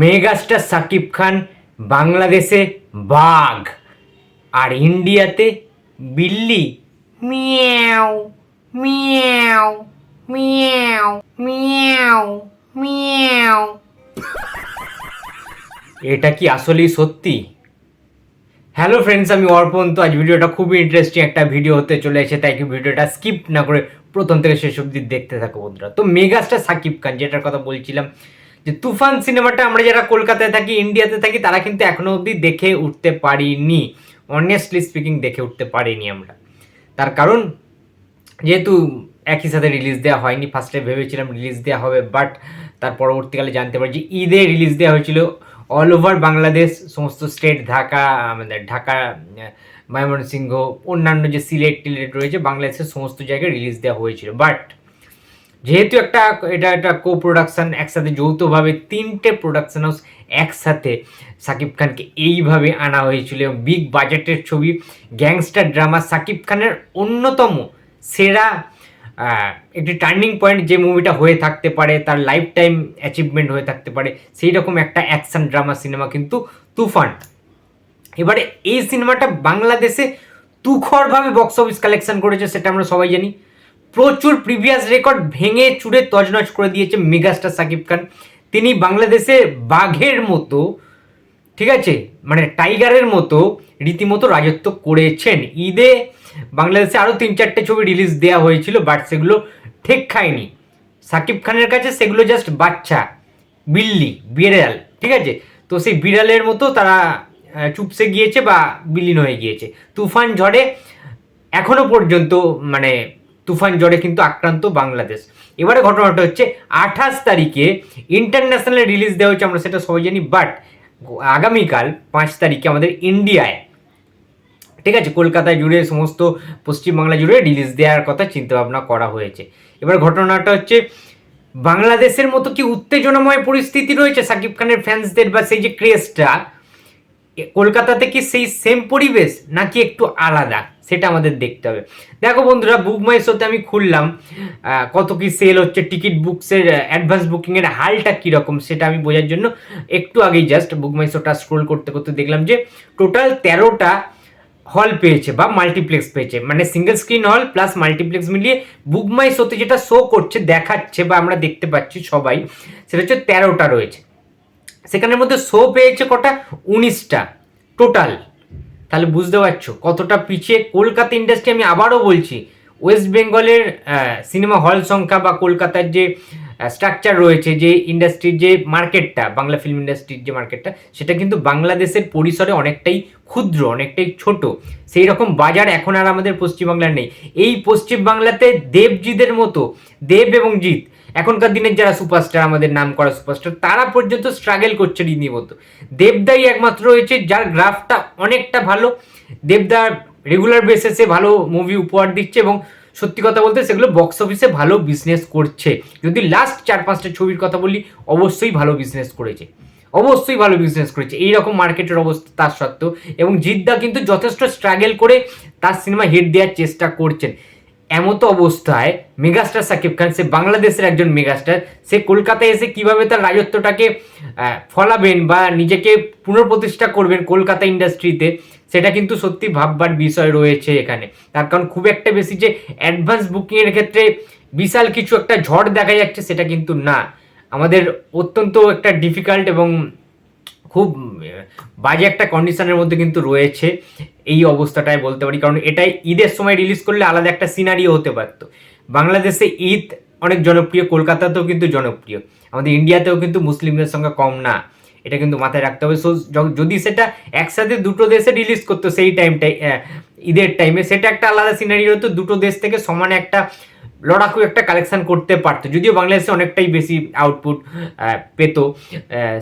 Megastar Shakib Khan বাংলাদেশে বাঘ আর ইন্ডিয়াতে বিল্লি। মিয়াও মিয়াও মিয়াও মিয়াও মিয়াও। এটা কি আসলেই সত্যি? হ্যালো ফ্রেন্ডস আমি অর্পণ। তো আজ ভিডিওটা খুবই ইন্টারেস্টিং একটা ভিডিও হতে চলে এসে তাই কি ভিডিওটা স্কিপ না করে প্রথম থেকে শেষ অবধি দেখতে থাকো বন্ধুরা। তো মেগাস্টার সাকিব খান, যেটার কথা বলছিলাম যে তুফান সিনেমাটা আমরা যারা কলকাতায় থাকি, ইন্ডিয়াতে থাকি, তারা কিন্তু এখনও অবধি দেখে উঠতে পারিনি। অনেস্টলি স্পিকিং দেখে উঠতে পারিনি আমরা। তার কারণ, যেহেতু একই সাথে রিলিজ দেওয়া হয়নি ফার্স্টে ভেবেছিলাম রিলিজ দেওয়া হবে বাট তার পরবর্তীকালে জানতে পারি যে ঈদে রিলিজ দেওয়া হয়েছিল। অল ওভার বাংলাদেশ সমস্ত স্টেট ঢাকা আমাদের ঢাকা ময়মনসিংহ, অন্যান্য যে সিলেট টিলেট রয়েছে, বাংলাদেশের সমস্ত জায়গায় রিলিজ দেওয়া হয়েছিল। বাট যেহেতু একটা, এটা একটা কো প্রোডাকশান একসাথে যৌথভাবে তিনটে প্রোডাকশান হাউস একসাথে সাকিব খানকে এইভাবে আনা হয়েছিল এবং বিগ বাজেটের ছবি গ্যাংস্টার ড্রামা সাকিব খানের অন্যতম সেরা একটি টার্নিং পয়েন্ট যে মুভিটা হয়ে থাকতে পারে, তার লাইফ টাইম অ্যাচিভমেন্ট হয়ে থাকতে পারে সেই রকম একটা অ্যাকশন ড্রামা সিনেমা কিন্তু তুফান। এবারে এই সিনেমাটা বাংলাদেশে তুখরভাবে বক্স অফিস কালেকশন করেছে, সেটা আমরা সবাই জানি। প্রচুর প্রিভিয়াস রেকর্ড ভেঙে চুরে তজনজ করে দিয়েছে মেগাস্টার সাকিব খান। তিনি বাংলাদেশে বাঘের মতো, ঠিক আছে? মানে টাইগারের মতো রীতিমতো রাজত্ব করেছেন। ঈদে বাংলাদেশে আরও তিন চারটে ছবি রিলিজ দেওয়া হয়েছিল বাট সেগুলো ঠিক খায়নি। সাকিব খানের কাছে সেগুলো জাস্ট বাচ্চা, বিল্লি, বিড়াল, ঠিক আছে? তো সেই বিড়ালের মতো তারা চুপসে গিয়েছে বা বিলীন হয়ে গিয়েছে। তুফান ঝড়ে এখনও পর্যন্ত মানে তুফান ঝড়ে কিন্তু আক্রান্ত বাংলাদেশ। এবারে ঘটনাটা হচ্ছে আঠাশ তারিখে ইন্টারন্যাশনাল রিলিজ দেওয়া হচ্ছে আমরা সেটা সবাই জানি বাট আগামীকাল পাঁচ তারিখে আমাদের ইন্ডিয়ায় ঠিক আছে কলকাতায় জুড়ে সমস্ত পশ্চিমবাংলা জুড়ে রিলিজ দেওয়ার কথা চিন্তাভাবনা করা হয়েছে। এবার ঘটনাটা হচ্ছে বাংলাদেশের মতো কি উত্তেজনাময় পরিস্থিতি রয়েছে? সাকিব খানের ফ্যান্সদের বা সেই যে ক্রেজটা কলকাতাতে কি সেই সেম পরিবেশ, নাকি একটু আলাদা? সেটা আমাদের দেখতে হবে। দেখো বন্ধুরা বুক মাই শোতে আমি খুললাম কত কি সেল হচ্ছে টিকিট বুকসের অ্যাডভান্স বুকিংয়ের হালটা কীরকম সেটা আমি বোঝার জন্য একটু আগেই জাস্ট বুক মাই শোটা স্ক্রোল করতে করতে দেখলাম যে টোটাল তেরোটা হল পেয়েছে বা মাল্টিপ্লেক্স পেয়েছে। মানে single screen hall plus multiplex মিলিয়ে বুক মাই শোতে যেটা শো করছে, দেখাচ্ছে বা আমরা দেখতে পাচ্ছি সবাই, সেটা হচ্ছে তেরোটা রয়েছে। সেখানের মধ্যে শো পেয়েছে কটা? উনিশটা টোটাল তাহলে বুঝতে পারছ কতটা পিছিয়ে কলকাতা ইন্ডাস্ট্রি আমি আবারও বলছি। ওয়েস্ট বেঙ্গলের সিনেমা হল সংখ্যা বা কলকাতার যে স্ট্রাকচার রয়েছে, যে ইন্ডাস্ট্রির যে মার্কেটটা বাংলা ফিল্ম ইন্ডাস্ট্রির যে মার্কেটটা সেটা কিন্তু বাংলাদেশের পরিসরে অনেকটাই ক্ষুদ্র, অনেকটাই ছোট। সেই রকম বাজার এখন আর আমাদের পশ্চিমবাংলার নেই। এই পশ্চিমবাংলাতে দেবজিদের মতো, দেব এবং জিৎ এখনকার দিনের যারা সুপারস্টার আমাদের নাম করা সুপারস্টার তারা পর্যন্ত স্ট্রাগল করছে রীতিমতো দেবদাই একমাত্র রয়েছে যার গ্রাফটা অনেকটা ভালো। দেবদা রেগুলার বেসিসে ভালো মুভি উপহার দিচ্ছে এবং সত্যি কথা বলতে সেগুলো বক্স অফিসে ভালো বিজনেস করছে। যদি লাস্ট চার পাঁচটা ছবির কথা বলি, অবশ্যই ভালো বিজনেস করেছে। অবশ্যই ভালো বিজনেস করেছে। এইরকম মার্কেটের অবস্থা তার সত্ত্বেও। এবং জিদ্দা কিন্তু যথেষ্ট স্ট্রাগল করে তার সিনেমা হিট দেওয়ার চেষ্টা করছেন। এমত অবস্থায় মেগাস্টার সাকিব খান, সে বাংলাদেশের একজন মেগাস্টার, সে কলকাতায় এসে কীভাবে তার রাজত্বটাকে ফলাবেন বা নিজেকে পুনঃপ্রতিষ্ঠা করবেন কলকাতা ইন্ডাস্ট্রিতে, সেটা কিন্তু সত্যি ভাববার বিষয় রয়েছে এখানে। তার কারণ খুব একটা বেশি যে অ্যাডভান্স বুকিংয়ের ক্ষেত্রে বিশাল কিছু একটা ঝড় দেখা যাচ্ছে সেটা কিন্তু না। আমাদের অত্যন্ত একটা ডিফিকাল্ট এবং খুব বাজে একটা কন্ডিশনের মধ্যে কিন্তু রয়েছে। এই অবস্থাটাই বলতে পারি। কারণ এটাই ঈদের সময় রিলিজ করলে আলাদা একটা সিনারিও হতে পারত। বাংলাদেশে ঈদ অনেক জনপ্রিয়, কলকাতাতেও কিন্তু জনপ্রিয়। আমাদের ইন্ডিয়াতেও কিন্তু মুসলিমদের সংখ্যা কম না। এটা কিন্তু মাথায় রাখতে হবে। সো যদি সেটা একসাথে দুটো দেশে রিলিজ করতো সেই টাইমটাই ঈদের টাইমে সেটা একটা আলাদা সিনারি হতো। দুটো দেশ থেকে সমানে একটা লড়াকু একটা কালেকশন করতে পারতো। যদিও বাংলাদেশে অনেকটাই বেশি আউটপুট পেত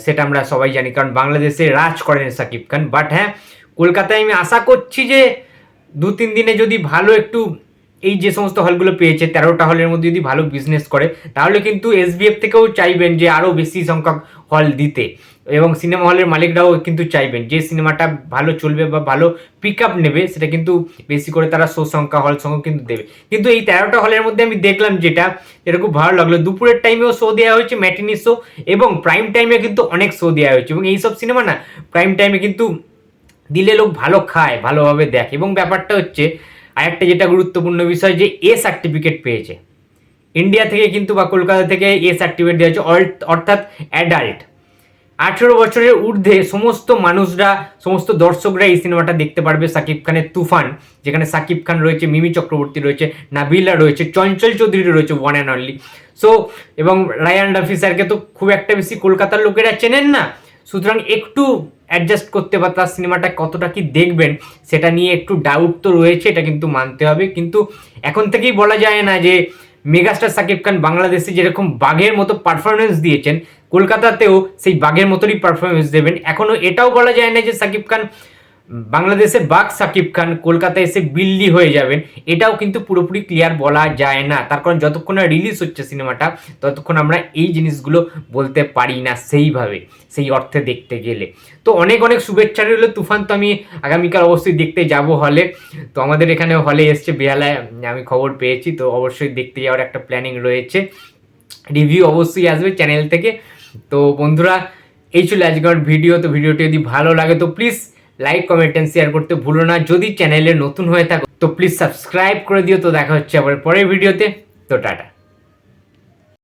সেটা আমরা সবাই জানি। কারণ বাংলাদেশে রাজ করেন সাকিব খান। বাট হ্যাঁ কলকাতায় আমি আশা করছি যে দু তিন দিনে যদি ভালো একটু এই যে সমস্ত হলগুলো পেয়েছে, তেরোটা হলের মধ্যে যদি ভালো বিজনেস করে, তাহলে কিন্তু এসবিএফ থেকেও চাইবেন যে আরও বেশি সংখ্যক হল দিতে। এবং সিনেমা হলের মালিকরাও কিন্তু চাইবেন যে সিনেমাটা ভালো চলবে বা ভালো পিক আপ নেবে, সেটা কিন্তু বেশি করে তারা শো সংখ্যা হল সংখ্যা কিন্তু দেবে। কিন্তু এই তেরোটা হলের মধ্যে আমি দেখলাম যেটা এটা খুব ভালো লাগল। দুপুরের টাইমেও শো দেওয়া হয়েছে ম্যাটিনি শো এবং প্রাইম টাইমে কিন্তু অনেক শো দেওয়া হয়েছে। এবং এইসব সিনেমা না প্রাইম টাইমে কিন্তু দিলে লোক ভালো খায়, ভালোভাবে দেখে। এবং ব্যাপারটা হচ্ছে, আরেকটা যেটা গুরুত্বপূর্ণ বিষয় যে এ সার্টিফিকেট পেয়েছে। ইন্ডিয়া থেকে কিন্তু বা কলকাতা থেকে এ সার্টিফিকেট দেওয়া অল- অর্থাৎ অ্যাডাল্ট আঠেরো বছরের ঊর্ধ্বে সমস্ত মানুষরা, সমস্ত দর্শকরা এই সিনেমাটা দেখতে পারবে। সাকিব খানের তুফান, যেখানে সাকিব খান রয়েছে, মিমি চক্রবর্তী রয়েছে, নাবিলা রয়েছে, চঞ্চল চৌধুরী রয়েছে ওয়ান অ্যান্ড অনলি সো এবং রায়ান রাফি স্যারকে তো খুব একটা বেশি কলকাতার লোকেরা চেনেন না। সুতরাং একটু অ্যাডজাস্ট করতে বা তার সিনেমাটা কতটা কি দেখবেন, সেটা নিয়ে একটু ডাউট তো রয়েছে, এটা কিন্তু মানতে হবে। কিন্তু এখন থেকেই বলা যায় না যে মেগাস্টার সাকিব খান বাংলাদেশে যেরকম বাঘের মতো পারফরমেন্স দিয়েছেন, কলকাতাতেও সেই বাঘের মতোই পারফরমেন্স দেবেন। এখনও এটাও বলা যায় না যে সাকিব খান বাংলাদেশে বাঘ সাকিব খান কলকাতায় এসে বিল্লি হয়ে যাবেন, এটাও কিন্তু পুরোপুরি ক্লিয়ার বলা যায় না। তার কারণ যতক্ষণ না রিলিজ হচ্ছে সিনেমাটা, ততক্ষণ আমরা এই জিনিসগুলো বলতে পারি না সেইভাবে, সেই অর্থে দেখতে গেলে। তো অনেক অনেক শুভেচ্ছা রইল। তুফান তো আমি আগামীকাল অবশ্যই দেখতে যাব হলে তো আমাদের এখানে হলে এসছে বেহালায়, আমি খবর পেয়েছি, তো অবশ্যই দেখতে যাওয়ার একটা প্ল্যানিং রয়েছে। রিভিউ অবশ্যই আসবে চ্যানেল থেকে। তো বন্ধুরা, এই ছিল আজকের ভিডিও তো ভিডিওটি যদি ভালো লাগে, তো please like comment and share করতে ভুলো না। যদি চ্যানেলে নতুন হয়ে থাকো, তো প্লিজ সাবস্ক্রাইব করে দিও। তো দেখা হচ্ছে আবার পরের ভিডিওতে তো টাটা।